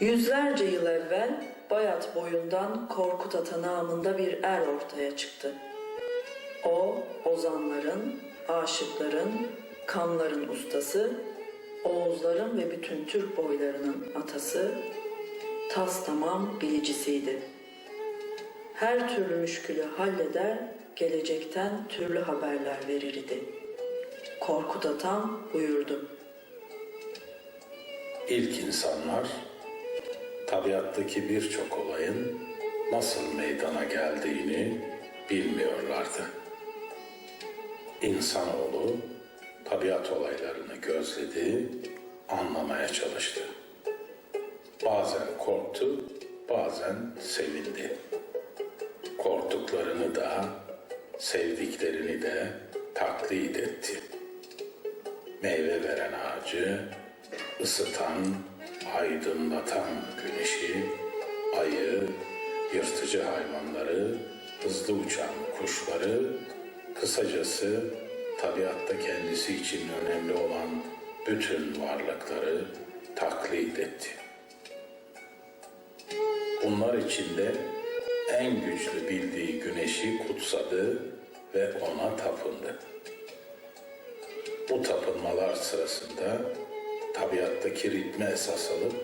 Yüzlerce yıl evvel Bayat boyundan Korkut Ata namında bir er ortaya çıktı. O, ozanların, aşıkların, kanların ustası, Oğuzların ve bütün Türk boylarının atası, tas tamam bilicisiydi. Her türlü müşkülü halleder, gelecekten türlü haberler verirdi. Korkut Atam buyurdu. İlk insanlar tabiattaki birçok olayın nasıl meydana geldiğini bilmiyorlardı. İnsanoğlu tabiat olaylarını gözledi, anlamaya çalıştı. Bazen korktu, bazen sevindi. Korktuklarını da, sevdiklerini de taklit etti meyve veren ağacı, ısıtan, aydınlatan güneşi, ayı, yırtıcı hayvanları, hızlı uçan kuşları, kısacası tabiatta kendisi için önemli olan bütün varlıkları taklit etti. Bunlar içinde en güçlü bildiği güneşi kutsadı ve ona tapındı. Bu tapınmalar sırasında tabiattaki ritme esas alıp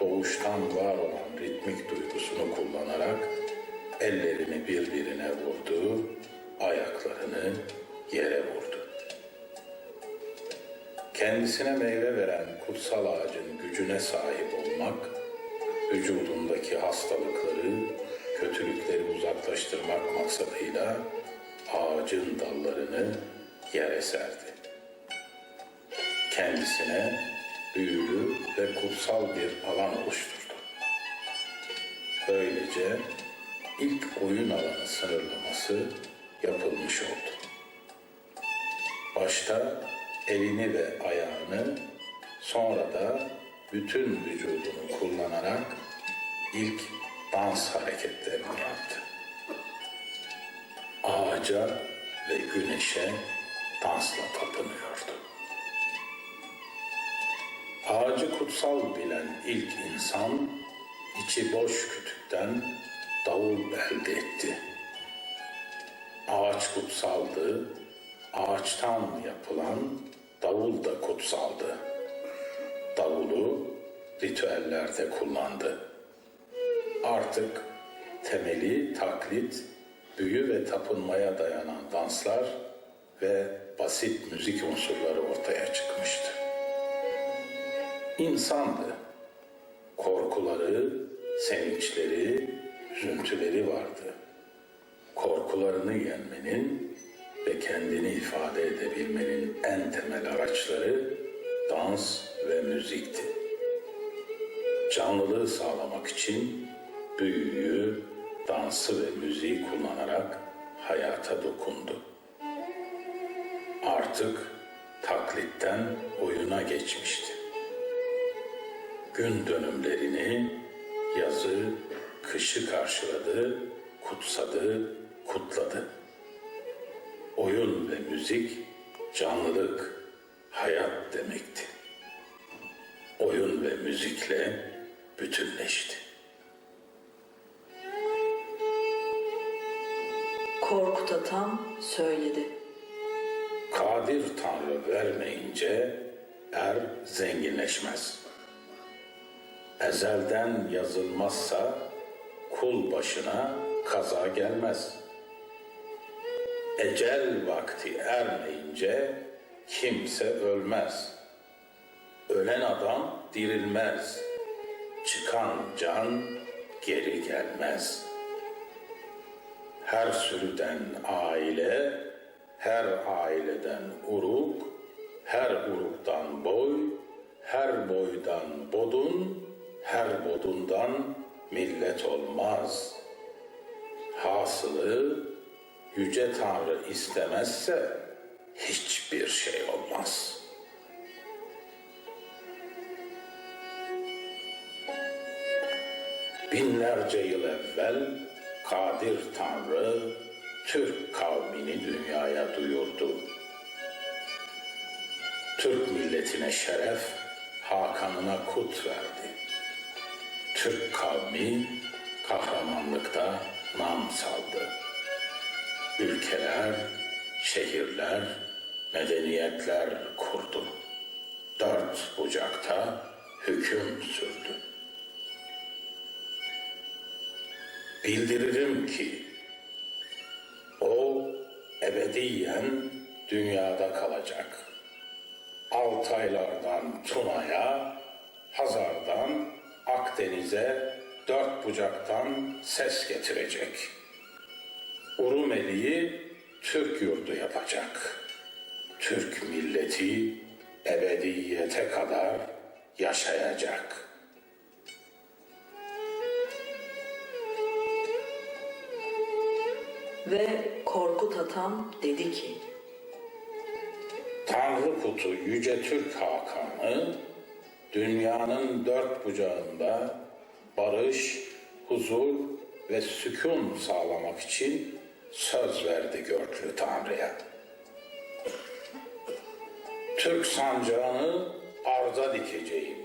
doğuştan var olan ritmik duygusunu kullanarak ellerini birbirine vurdu, ayaklarını yere vurdu. Kendisine meyve veren kutsal ağacın gücüne sahip olmak, vücudundaki hastalıkları, kötülükleri uzaklaştırmak maksadıyla ağacın dallarını yere serdi kendisine büyülü ve kutsal bir alan oluşturdu. Böylece ilk oyun alanı sınırlaması yapılmış oldu. Başta elini ve ayağını, sonra da bütün vücudunu kullanarak ilk dans hareketlerini yaptı. Ağaca ve güneşe dansla tapınıyordu. Ağacı kutsal bilen ilk insan içi boş kütükten davul elde etti. Ağaç kutsaldı, ağaçtan yapılan davul da kutsaldı. Davulu ritüellerde kullandı. Artık temeli taklit, büyü ve tapınmaya dayanan danslar ve basit müzik unsurları ortaya çıkmıştı insandı. Korkuları, sevinçleri, üzüntüleri vardı. Korkularını yenmenin ve kendini ifade edebilmenin en temel araçları dans ve müzikti. Canlılığı sağlamak için büyüyü, dansı ve müziği kullanarak hayata dokundu. Artık taklitten oyuna geçmişti gün dönümlerini yazı, kışı karşıladı, kutsadı, kutladı. Oyun ve müzik canlılık, hayat demekti. Oyun ve müzikle bütünleşti. Korkut Atam söyledi. Kadir Tanrı vermeyince er zenginleşmez.'' Ezelden yazılmazsa kul başına kaza gelmez. Ecel vakti ermeyince kimse ölmez. Ölen adam dirilmez. Çıkan can geri gelmez. Her sürüden aile, her aileden uruk, her uruktan boy, her boydan bodun, her bodundan millet olmaz. Hasılı Yüce Tanrı istemezse hiçbir şey olmaz. Binlerce yıl evvel Kadir Tanrı Türk kavmini dünyaya duyurdu. Türk milletine şeref, Hakan'ına kut verdi Türk kavmi kahramanlıkta nam saldı. Ülkeler, şehirler, medeniyetler kurdu. Dört bucakta hüküm sürdü. Bildiririm ki o ebediyen dünyada kalacak. Altaylardan Tuna'ya, Hazar'dan Akdeniz'e dört bucaktan ses getirecek. Urumeli'yi Türk yurdu yapacak. Türk milleti ebediyete kadar yaşayacak. Ve Korkut Atam dedi ki, Tanrı putu Yüce Türk Hakanı dünyanın dört bucağında barış, huzur ve sükun sağlamak için söz verdi Görklü Tanrı'ya. Türk sancağını arza dikeceğim.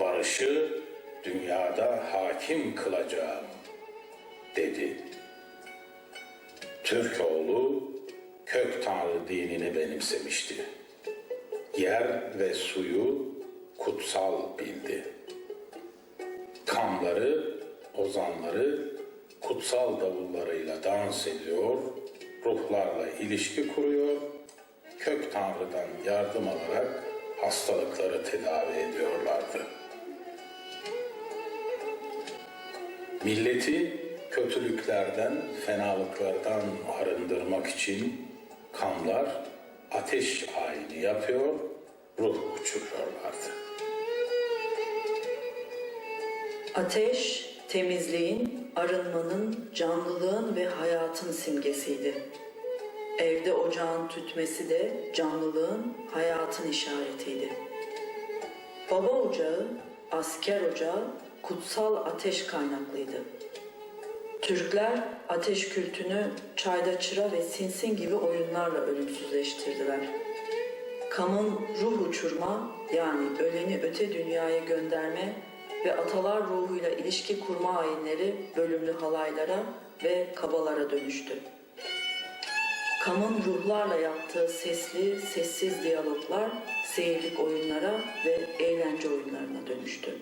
Barışı dünyada hakim kılacağım dedi. Türkoğlu kök tanrı dinini benimsemişti. Yer ve suyu kutsal bildi. Kamları, ozanları kutsal davullarıyla dans ediyor, ruhlarla ilişki kuruyor, kök tanrıdan yardım alarak hastalıkları tedavi ediyorlardı. Milleti kötülüklerden, fenalıklardan arındırmak için kamlar ateş ayini yapıyor, ruh uçuruyorlardı. Ateş, temizliğin, arınmanın, canlılığın ve hayatın simgesiydi. Evde ocağın tütmesi de canlılığın, hayatın işaretiydi. Baba ocağı, asker ocağı, kutsal ateş kaynaklıydı. Türkler ateş kültünü çayda çıra ve sinsin gibi oyunlarla ölümsüzleştirdiler. Kamın ruh uçurma yani öleni öte dünyaya gönderme ve atalar ruhuyla ilişki kurma ayinleri bölümlü halaylara ve kabalara dönüştü. Kamın ruhlarla yaptığı sesli, sessiz diyaloglar seyirlik oyunlara ve eğlence oyunlarına dönüştü.